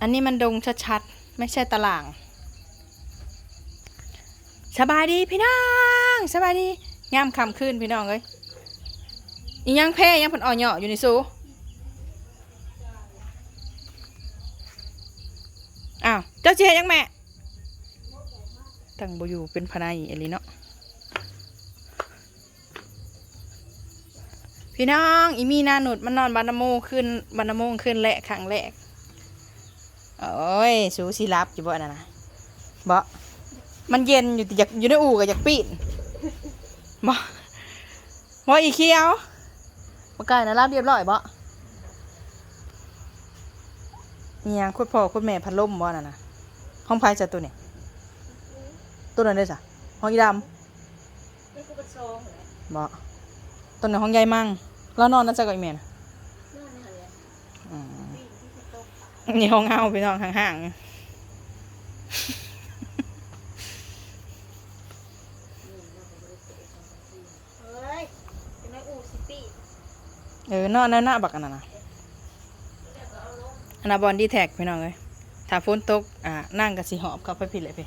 อันนี้มันดงชัดๆ ไม่ใช่ตาราง สบายดีพี่น้องสบายดีงามคำขึ้นพี่น้องเอ้ยอียังแพ้ยังผลอ่อนเหยาะอยู่ในซูอ้าวเจ้าเจียยังแม่ตั้งบอยู่เป็นพนายอหลีเนาะพี่น้องอีมีนาหนุดมันนอนบานนาโมขึ้นบานนาโมขึ้นแหละครั้งแรก โอ้ย สูสิรับอยู่บ่น่ะนะบ่มันเย็นอยู่แต่อยากอยู่ในอู่กับอยากปีนบ่บ่อีเคียวบ่กล้านะรับเรียบร้อยบ่เนี่ยคุณพ่อคุณแม่พัดลมบ่น่ะนะห้องไฟจะตัวนี่ตัวนั้นได้จ้ะห้องอีดำบ่ตัวนั้นห้องใหญ่มั่งแล้วนอนนั่นจะกับอีเมนนั่นนี่เหรออืมปีนที่จะตก นี่ห้องเงาพี่น้องห่างเฮ้ยเป็นไงอูสิปีๆเออนอนแนวหน้าบักอันนั้นนะอันนั้นบอลดีแท็กพี่น้องเลยถ้าฝนตกอ่านั่งกับสีหอบเข้าไปผิดเลยพี่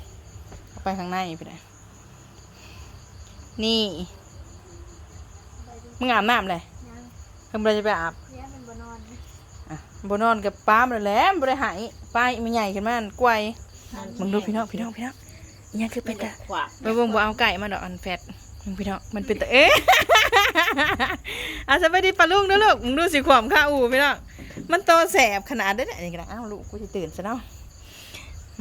เข้าไปข้างในพี่ได้นี่มึงอาบน้ำเลยยังเพิ่งเราจะไปอาบ เนี่ยมันบ่นอน อะ บนอนกับป้ามันแหล้วบริหายป้ามันใหญ่ขึ้นมาอันกล้วยมึงดูพี่น้องพี่น้องพี่น้องอิหยังคือเป็นตาขวาเบิ่งบ่เอาไก่มาดอกอันแฟตมึงพี่น้องมันเป็นตาเอ๊ะ อาจจะไม่ได้ปลาลูกนะลูกมึงดูสิขวามข้าอูพี่น้องมันโตแสบขนาดได้เนี่ยอย่างเงี้ยอ้าวลูกกูจะตื่นซะเนาะ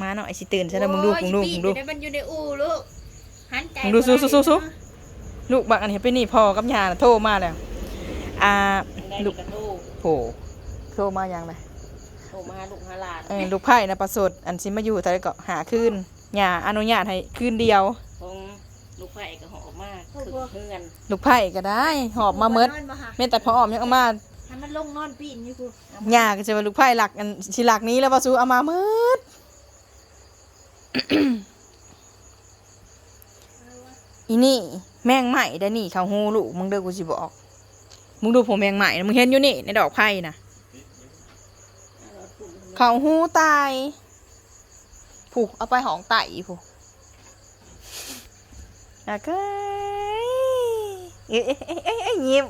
มาหน่อยสิตื่นซะแล้วมึงดูมึงดูมึงดูโอ้ยสิปีนเยวมันอยู่ในอูลูกหันใจมึงดูสู้สู้สู้สู้ลูกบักอันนี้ไปนี่พ่อกับยาน่ะโทรมาแล้ว อ่า ลูลูกกกระโตโผโทรมายังไงโทรมาหาลูกหาหลานเออลูกไผ่นะประสดอันซิมาอยู่แต่ก็หาคืนยาอนุญาตให้คืนเดียว ของลูกไผ่ก็หอบมากคือเพื่อนลูกไผ่ก็ได้ หอบมาเมิดนอนบ่ฮะแม่แต่พอออมยังเอามาให้มันลงนอนปีนนี่กูหญ้าก็จะว่าลูกไผ่หลักอันสิหลักนี้แล้วว่าสู้เอามาเมิดอีนี่แมงใหม่ได้อนี่เขาหูลูกมึงเด้อกูสิบอกมึงดูผมแมงใหม่นะมึงเห็นอยู่นี่ในดอกไผ่นะ เขาหูตายผูกเอาไปหองไต่ผูกอะก็เอ้ยเอ้ยเอ้ยเอ้ยเอ้ยยิ้ม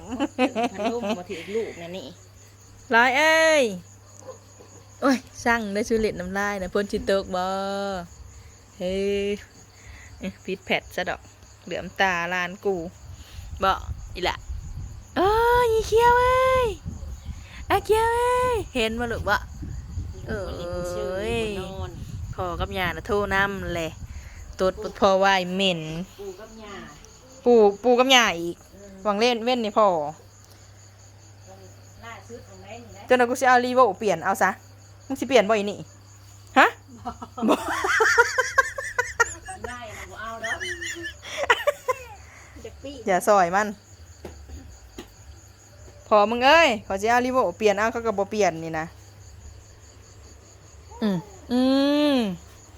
พันลุ่มมาถือลูกนะนี่ร้อยเอ้ยโอ้ยสั่งได้ชูเล็ดน้ำลายนะพ่นชิตกบอเฮ้ยเอ๊ะพิษแผดซะดอกเหลือมตาลานกูบออีละโอ้ยอีเขียวเอ้ยอาเขียวเอ้ยเห็นมาหรือวะ เอ้ยนอนพอกับยานะโทรน้ำเลยตดพอไหวายเหม็น ปูกับยาปูปูกับยาอีกหวังเล่นเว้นนี่พอล่าสุดของแม่นี่นะจนเรากูจะเอารีโวเปลี่ยนเอาซะมึงสิเปลี่ยนบ่อยนี่ ฮะบ่ได้นะกูเอาแล้วจะปีอย่าซอยมัน พอมึงเอ้ยขอจะเอารีโวเปลี่ยนเอาเขาก็บ่เปลี่ยนนี่นะ อืมอืม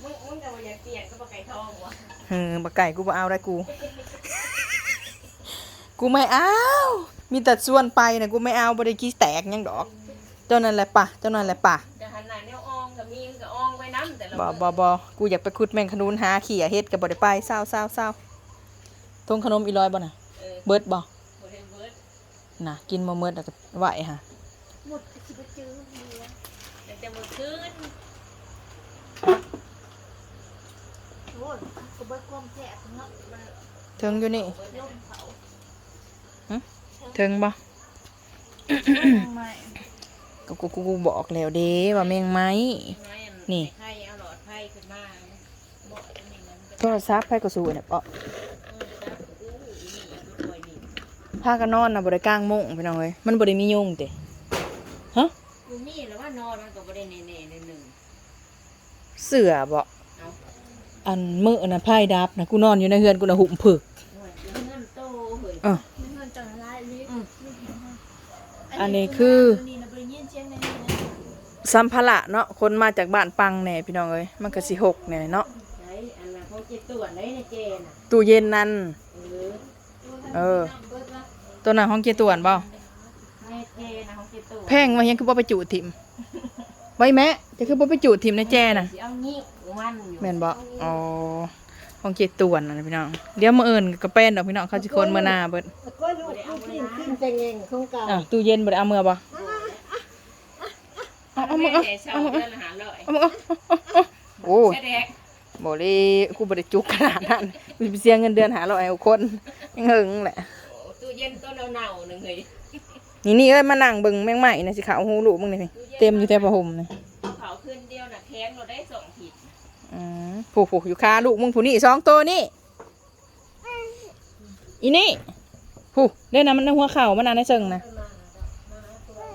มึงมึงจะมาอยากเปลี่ยนก็ปลาไก่ทองวะเออบักไก่กูบ่เอาได้กู กูไม่เอา มีแต่ส่วนไปนะกูไม่เอาบ่ได้กี้แตกหยังดอก เจ้านั่นแหละป่ะเจ้านั่นแหละป่ะจะหันหน้าแนวอองกับมีมกับอองไว้น้ำแต่ละบ่บ่บ่กูอยากไปขุดแมงขนุนหาเขี่ยเฮ็ดก็บ่ได้ไปเศร้าเศร้าเศร้าทงขนมอีร้อยบ่น่ะ เออเบิดบ่โมเดลเบิร์ดน่ะ กินบ่เมิดแล้วก็ไหวฮะหมดสิบจื้อเมือแต่จะมือขึ้นโอ้ยกูเบิร์ดความแสบเนาะมันถึงอยู่นี่ล่มเขาถึงบ่ไม่ก็กูกูกูบอกแล้วเด้ว่าแมงไม้นี่ไพ่เอาหลอดไพ่ขึ้นมาบอกอันนี้มันก็โทรศัพท์ไปก็สู้เนี่ยเปาะเออจับอู้อีนี่เอามาปล่อยดิพากันนอนน่ะบ่ได้กลางมุ้งพี่น้องเอ้ยมันบ่ได้มียุงเด้ฮะกูมีแล้วว่านอนมันก็บ่ได้เน่ๆในหนึ่งเสือบ่เอา อันมื้อน่ะไพ่ดับนะกูนอนอยู่ในเฮือนกูน่ะหุ่มผึกหน่วยเงินโตเฮ้ยเออเงินจังไรลิอันนี้คือนี่นะบริเวณเชียงในนี่นะสัมภาระเนาะคนมาจากบ้านปังแหน่พี่น้องเอ้ยมันก็สิหกแหน่เนาะใช้อันนั้นเขาเจ็บตัวไหนในเจน่ะตู้เย็นนั่นเออเออตัวนั้นห้องเกียร์ตวนบ่ในเจนะเขาเจ็บตัวแพงว่ายังคือบ่ไปจูดถิ่มไว้แม่จะคือบ่ไปจูดทีมในแจน่ะสิเอางี้ มันอยู่แม่นบ่อ๋อของเจตวนนะพี่น้อง เดี๋ยวมื้ออื่นก็เป็นดอกพี่น้องเขาสิคนมื้อหน้าเบิดก็ลูกขึ้นขึ้นไปเองของเก่าอะตู้เย็นบ่ได้เอามือบ่เอาเอามือเอาแม่เอามือเดือนละหาร้อยเอามือเอาเอาโอ้ยแค่แดกบ่ได้กูบ่ได้จุกขนาดนั้นกูสิเสียเงินเดือนหาร้อยเอาคนยังหึงแหละโอ้ตู้เย็นตัวเน่าๆหนึงเฮ้ยนี่นี่เอ้ยมานั่งเบิ่งแมงใหม่นะสิขาวหูลูกมึงนี่พี่เต็มอยู่แต่ผ้าห่มนี่เอาเขาขึ้นเดียวน่ะแข้งเราได้สองขีด อืมผู้ผู้อยู่คาลูกมึงผู้นี่สองตัวนี่อีนี่ผู้เล่นนะมันในหัวเข่ามันน่ะในเชิงนะ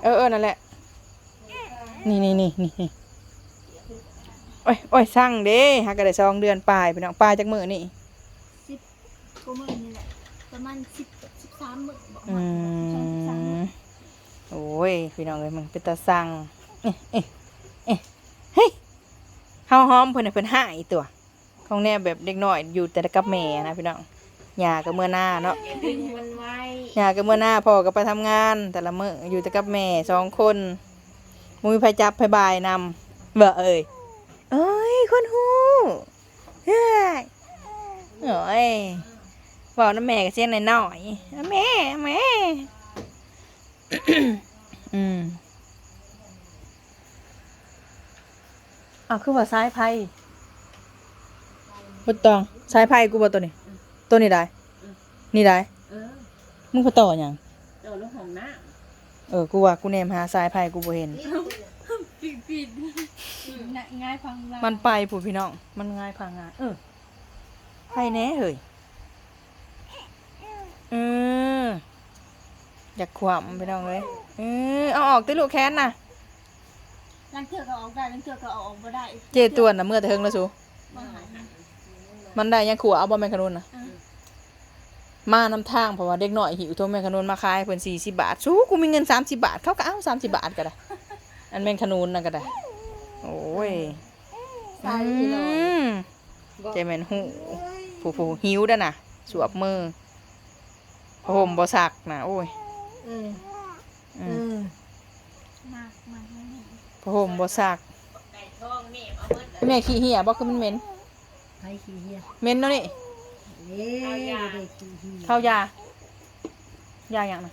เออเออนั่นแหละ นี่นี่นี่นี่นี่โอ้ยโอ้ยสั่งเด้ฮักก็ได้สองเดือนปลายพี่น้องปลายจากมือนี่สิบกูมือนี่แหละประมาณสิบสิบสามมื้อบอกอืมาสิบสามมื้อมโอ้ยพี่น้องเลยมันเป็นตาสั่งเอ๊ะเอ๊ะเอ๊ะเฮ้ย เฮาหอมเพิ่นน่ะเพิ่นหายตัวของแนวแบบเด็กน้อยอยู่แต่กับแม่นะพี่น้องยาก็เมื่อหน้าเนาะย่าดึงมันไว้ยาก็เมื่อหน้าพ่อก็ไปทำงาน แต่ละมื้ออยู่แต่กับแม่สองคนมุ้ยไผจับไผบายนำเบ่เอ้ยเอ้ยคนฮู้เฮ้ยโอ้ยบอกน้ำแม่ก็เสียงน้อยๆแม่แม่อืม อ้าวคือว่าสายไพ่บ่ตองสายไพ่กูบ่ตัวนี้ ตัวนี้ได้ นี่ได้ เออมึงพอต่อหยังเจ้าลูกของน้าเออ กูว่ากูเนมหาสายไพ่กูบ่เห็น ปิดปิดง่ายฟังเรามันไปผู้พี่น้อง มันง่ายพังงานเออไพ่แน่เฮ้ยเอออยากขวำพี่น้องเลยเออเอาออกติลูกแค้นน่ะ ลังเถื่อก็ออกได้ลังเถื่อก็เอาออกบ่ได้เจตวนน่ะเมื่อแต่เฮิงแล้วสูบ่หายมันได้ยังขัวเอาบ่แม่นขนุนน่ะมานำทางเพราะว่าเด็กน้อยหิวโทรแม่นขนุนมาขายเพิ่น40บาทสู้กูมีเงิน 30 บาท เขาก็เอา30 บาทก็ได้ อันแม่นขนุนน่ะก็ได้ โอ้ยใส่อีหลออืมใจแม่นหูผู้ผู้หิวเด้อน่ะ สวบมือผ้าห่มบ่ซักน่ะ โอ้ยเอออืเอมอมากมากนี่ ผ้าห่มบ่ซักไก่ทองนี่เอาเบิดเลยแม่ขี้เหี่ยบ่คือมันเหม็นไผขี้เหี้ยเหม็นเนาะนี่เอ้ยบ่ได้ขี้เหี้ยเข้ายายาหยังน่ะ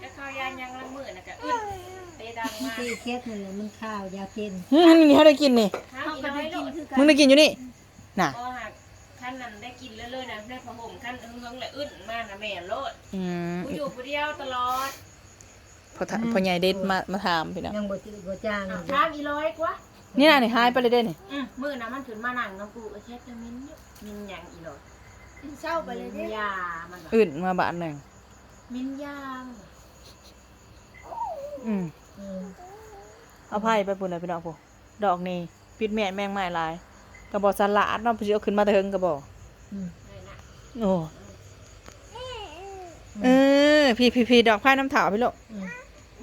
แล้วข้าวยานยังละมื้อน่ะก็อึดเตะดังมาที่เคสนั่นแหละมันข้าวยากินหึนี่เขาได้กินนี่ข้าวเขาอีก็น้อได้ยกิลูนกคือกัมึงได้กินอยู่นี่น่ะพอหักขั้นนั้นได้กินเรื่อยๆนะได้ผ้าห่มขั้นเอื้องๆเลยอึดมานะแม่โลดอืมกูอยู่ผู้เดียวตลอด พอถพ่อใหญ่เด็ดมามาถามพี่น้องยังบ่จือบ่จางอ้าวทางอีร้อยกว่านี่น่ะนี่หายไปเลยเด้นี่อืมมื้อน่ะมันขึ้นมานั่งน้ำกูเออเช็ดจะมินอยู่มินหยังอีร้อยเศร้าไปเลยมิเด้นยามันว่ะอื่นมาบาทหนึ่งมินยาอืมอืมเอาไพ่ไปปุ่นเลยพี่น้องพวกดอกนี่ปิดแม่นแมงไม้ลายกระบอกสลัดเนาะพี่เอาขึ้นมาแต่เฮิงกระบอกอืมเลยนะโอ้เออพี่พี่พี่ดอกไผ่น้ำถาวพี่ลูกอืม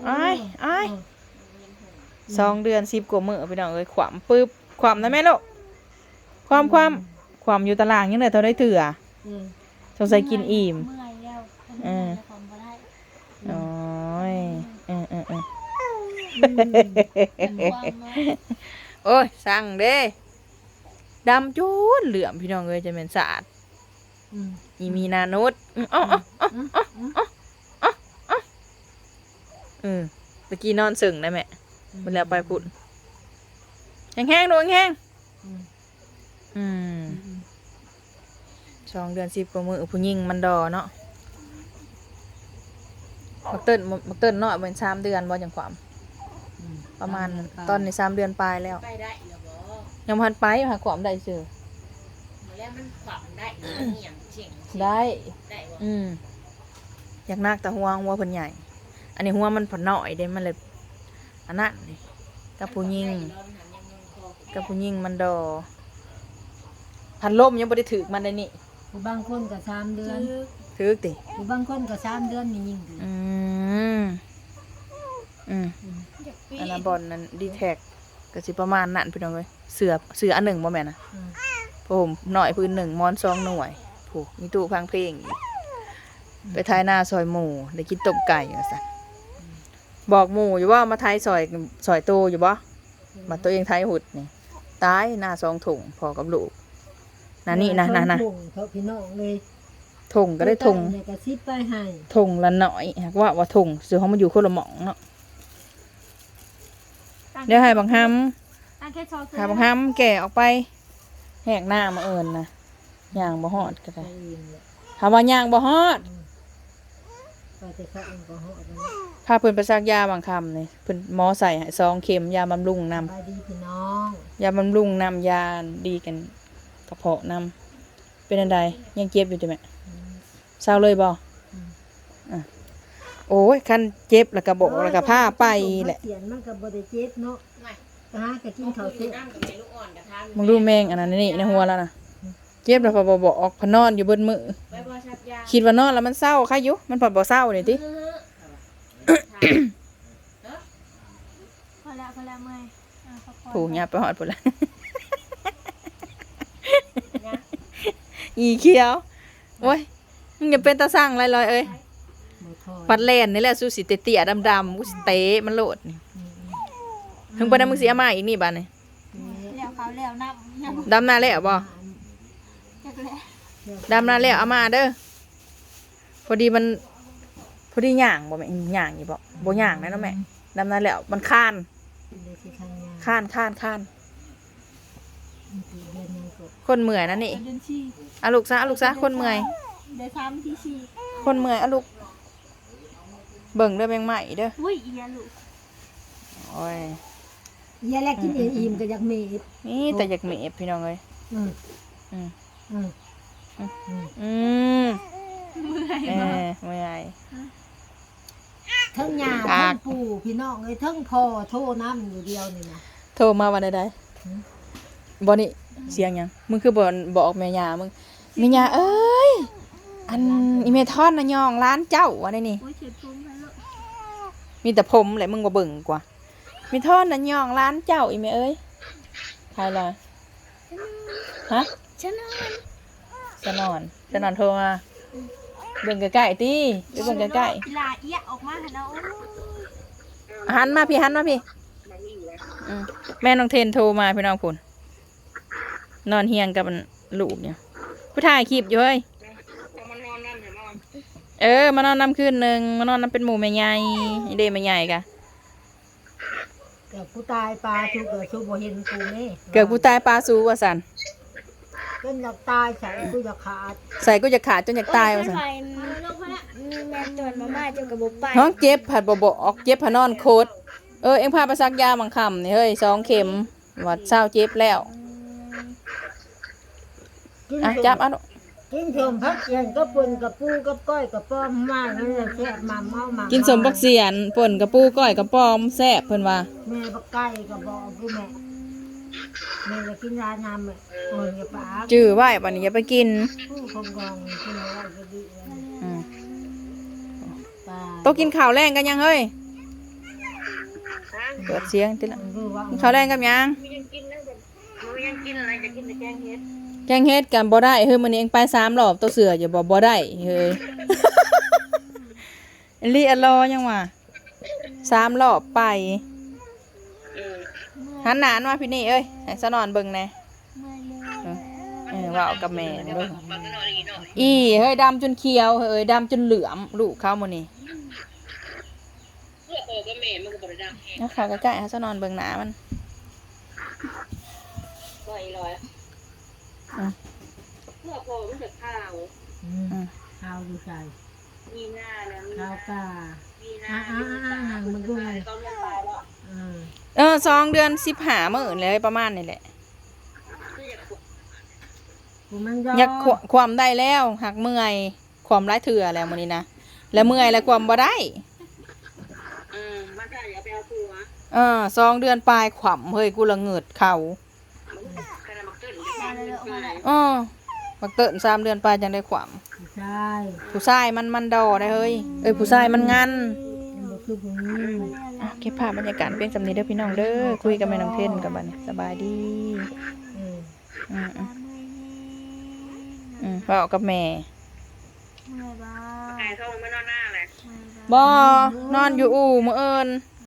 อ้ายอ้ายสองเดือนสิบกว่ามื้อพี่น้องเอ้ยขวามปึ๊บขวามนะแม่ลูกความความขวามอยู่ตารางยังไงเท่าได้เถื่ออืมสงสัยกินอิ่ม เมื่อยแล้วเออ ทำบ่ได้โอ้ยเออเออเออความเนาะโอ้ยสั่งเด้ดำจูนเหลื่อมพี่น้องเอ้ยจะเป็นสะอาดอืมอีมีนานุษอืมอ๋ออ๋ออ๋ออ๋อเออเมื่อกี้นอนสึ่งได้ไหมมันแล้วไปพุ่นแห้งๆดูแห้งอืมๆอืมสองเดือนสิบกว่ามือผู้หญิงมันดอเนาะมักเติ้ลมักเติ้ลเนาะเป็นสามเดือนบ่จังความอืมประมาณตอนในสามเดือนปลายแล้วไปได้เหรอบ่ยังพันไปหาความได้ซื่อมาแล้วมันขวางได้เหนียงเฉียงได้ ได้บ่อืมอยากนักแต่หัวหัวเพิ่นใหญ่ อันนี้หัวมันผนหน่อยเด้มันเลยอันนั้นนี่กับผู้หญิงได้อีร้อยมันหันยังงงคอกับผู้หญิงมันดอพันลมยังบ่ได้ถือมันได้นี่ผู้บางคนก็สามเดือนถือติผู้บางคนก็สามเดือนนี่ยิ่งดีอืมอืมอันนั้นบอลนั้นดีแท็กก็สิประมาณนั้นพี่น้องเอ้ยเสือเสืออันหนึ่งบ่แม่นนะอืมผมหน่อยพื้นหนึ่งมอนสองหน่วยผูกมีตู้พังเพลงอีกไปทายหน้าซอยหมูได้กินต้มไก่ว่าซั่น บอกหมูอยู่ว่ามาทายซอยซอยโตอยู่บ่บัดตัวเองไทยหุดนี่ตายหน้าสองถุงพอกับลูกนะนี่นะนะนะถุงเขาพี่น้องเลยถุงก็ได้ถุงเนี่ยก็ซิบไปให้ถุงละหน่อยหากว่าว่าถุงซื้อเขามาอยู่คนละหม่องเนาะเดี๋ยวให้บังฮัมตั้งแค่ซอสให้บังฮัมแก่ออกไป แหกหน้ามาเอิญนะย่างบ่ฮอดก็ไปได้เองแหละถามว่าย่างบ่ฮอด ไปแต่เขาเองก็เหาะไปนะพาเพิ่นไปซักยาบางคำนี่เพิ่นหมอใส่ให้ซองเข็มยาบำรุงนำ ไปดีพี่น้องยาบำรุงนำยาดีกันกระเพาะนำเป็นอันใดยังเจ็บอยู่จ้ะแม่เศร้าเลยบ่อะโอ้ยคันเจ็บแล้วก็บอกแล้วก็พาไปแหละเสียนมันก็บ่ได้เจ็บเนาะไม่ ก็หาก็กินข้าวคืเสร็อจน้ำกับแม่ลูกอ่อนกับทานมึงดูแมงอันนั้นนี่ในหัวแล้วนะเจ็บแล้วพอบ่บอกออกพนอนอยู่เบิดมือไปบ่ชักยา คิดว่านอนแล้วมันเศร้าใครอยู่มันพอบ่เศร้านี่ติเออพอแล้วพอแล้วเมื่อยอะพักผ่อนผูกยาไปหอดพุ่นละนะอีเขียวโอ้ยมึงอย่าเป็นตาสร้างลอยๆเอ้ยบ่ทอดปัดแล่นนี่แหละสู้สิเตี้ยๆดำๆกูสิเตะมันโลดนี่ถึงปานนั้นมึงสิเอามาอีกนี่บัดนี่แล้วเขาแล้วนับยังดำหน้าแล้วบ่จักแล้วดำหน้าแล้วเอามาเด้อ พอดีมัน พอดีย่างบ่แม่นย่างอยู่บ่บ่ย่างนะเนาะแม่ดำหน้าแล้วมันคานเดี๋ยวสิทานยาคานคานคานมันสิเดือนหนึงก็คนเมื่อยนั่นนี่เดือนสี่อะลูกซะอะลูกซะคนเมื่อย เดือนสามที่สี่คนเมื่อยอะลูก เบิ่งเด้อแมงใหม่เด้ออุ้ยอียลูกโอ้ยยาแรกกินเองอิ่มก็อยากเมดนี่แต่อยากเมฟพี่น้องเอ้ยอืมอืมอืมอืมอืม เออเมื่อยเทั้งยาปาเทั้กงปู่พี่น้องเอ้ยเทั้งพ่อโทษน้ำอยู่เดียวนี่นะโทรมาวันใดหืมๆบ่นี่เสียงหยังมึงคือบ่บอกแม่ยามึงแม่ยาเอ้ยอันอีเมทอนน่ะย่องร้านเจ้าว่าได้นี่ โอ้ยเจ็บท้องไปแล้วมีแต่ผมแหละมึงบ่เบิ่งกว่าเมทอนน่ะย่องร้านเจ้าอีเมเอ้ยใครล่ะฮะฉันนอนจะนอนจะนอนโทรมา เบิ่งใกล้ๆติไปเบิ่งใกล้กีฬาเอี้ยออกมาหันเอาโอ้ยๆหันมาพี่หันมาพี่อืมแม่น้องเทนโทรมาพี่น้องพุ่นนอนเฮียงกับมันลูกเนี่ยผู้ถ่ายคลิปอยู่เฮ้ยเออมานอนน้ำคืนหนึ่งมานอนน้ำเป็นหมูแม่ใหญ่นี่เด้แม่ใหญ่กะแต่ผู้ตายปลาทุกเกิดทุกบ่เห็นกูนี่เกิดกูตายปลาสูว่าสัน จนอยากตายใส่กูอยากขาดใส่กูจะขาดจนอยากตายว่าสันไปลงพละมีแมนจวนมาม่าจนกระบอกไปน้องเจ็บผัดบ่บอกเจ็บผานอนโคตรเออเอ็งพาไปซักยาบางคำนี่เฮ้ยสองเข็มวัดเศร้าเจ็บแล้วกินอะสมจับเอะกินสมพักเกียนก็ปุ่นกับปูกับก้อยกับป้อมมากนั่นแหละแซ่บมาเมามากินสมบักเสียนป่นกระปูก้อยกระปอมแซ่บเพิ่นว่าแม่บักไก่กับบอกกูแม่ แม่จะกินร้านน้ำแม่โอ้ยอย่าปากจื้อไว้บัดนี้อย่าไปกินผู้คงกองกินอะไรก็ดีเลยอืมปลาโตะกินข้าวแรงกันยังเฮ้ยเปิดเสียงติละมันรู้ว่ากินข้าวแรงกับยังยังกินนะแบบหนูยังกินอะไรจะกินแต่แกงเห็ดแกงเฮ็ดกันบ่ได้เฮ้ยมื้อนี้เองไปสามรอบตัวเสืออย่าบ่บ่ได้เฮ้ย อลีอะรอยังว่าสามรอบไปเออ หันหน้ามาพี่นี่เอ้ยให้สนอนเบิ่งแหน่เออว่าเอากับแม่เบิ่งอีเฮ้ยดำจนเขียวเฮ้ยดำจนเหลือมลูกเขามื้อนี้เพื่อโอก็แม่มันก็บริดังแห้งนะเขาใกล้ให้สะนอนเบิ่งหนามันก็อีลอยอืมเพื่อโอมันจะข้าวข้าวดูใส่มีหน้านะมีข้าวกามีหน้ามันดูไงต้องเลี้ยงตายแล้วอืม เออสองเดือน15มื้อเลยประมาณนี่แหละคืออยากปวดกูมันอยากขวความได้แล้วหักเมื่อย ความร้ายเถื่อแล้วมื้อนี้นะแล้วเมื่อยแล้วความบ่ได้อืมมันจะอย่าไปเอาผัวเออสองเดือนปลายขวำเฮ้ยกูละเหงิดเข่าขนาดมันเกิดมาเลยออกมาเลยเออบักเตินสามเดือนปลายจังได้ขวใช่ำผู้ชายมันมันดอได้เฮ้ยเอ้ยผู้ชายมันงันมันบ่คือผู้นี้อะ เก็บภาพบรรยากาศเป็นสำนีเด้อพี่น้องเด้อคุยกับแม่น้องเทนกับบัดนสบายดีอืมอืมอืมอืมเว้ากับแม่เมื่อยบ้าไก่เข้ามันไม่นอนหน้าเลยบ่นอนอยู่อู่มื้อเอิญ